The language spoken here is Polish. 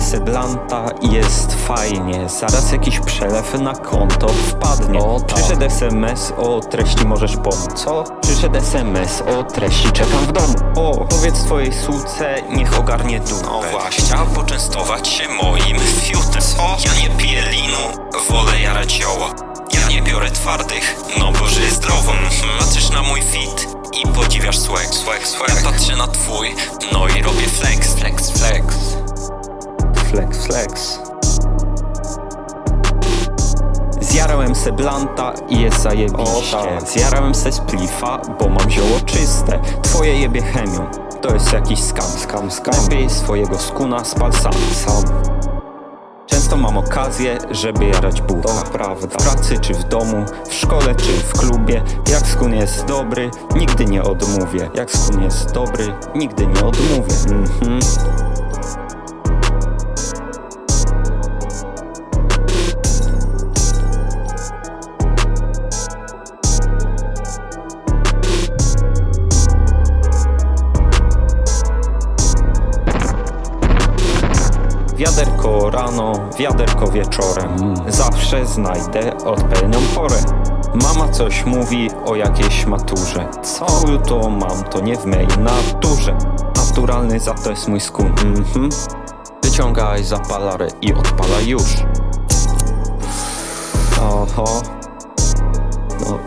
se blanta i jest fajnie Zaraz jakiś przelew na konto wpadnie O, tak. Przyszedł SMS o treści możesz pomóc Co? Przyszedł SMS o treści czekam w domu O, powiedz twojej suce niech ogarnie dupę No właśnie Chciał poczęstować się moim fiutem Co? Ja nie piję linu, wolę jarać zioła Ja nie biorę twardych, no bo żyję zdrowo Mhm. Patrzysz na mój fit i podziwiasz swag, swag, swag Ja patrzę na twój, no i robię flex, flex, flex Flex, flex Zjarałem se blanta i jest zajebiście. O, tak. Zjarałem se splifa, bo mam zioło czyste. Twoje jebie chemią, to jest jakiś skam. Skam, skam. Lepiej swojego skuna spal sam, sam. Często mam okazję, żeby jarać bucha To prawda. W pracy czy w domu, w szkole czy w klubie. Jak skun jest dobry, nigdy nie odmówię. Jak skun jest dobry, nigdy nie odmówię. Mhm. Wiaderko rano, wiaderko wieczorem. Zawsze znajdę odpowiednią porę. Mama coś mówi o jakiejś maturze. Co to mam, to nie w mej naturze. Naturalny za to jest mój skun. Mhm. Wyciągaj zapalarę i odpalaj już. Oho. No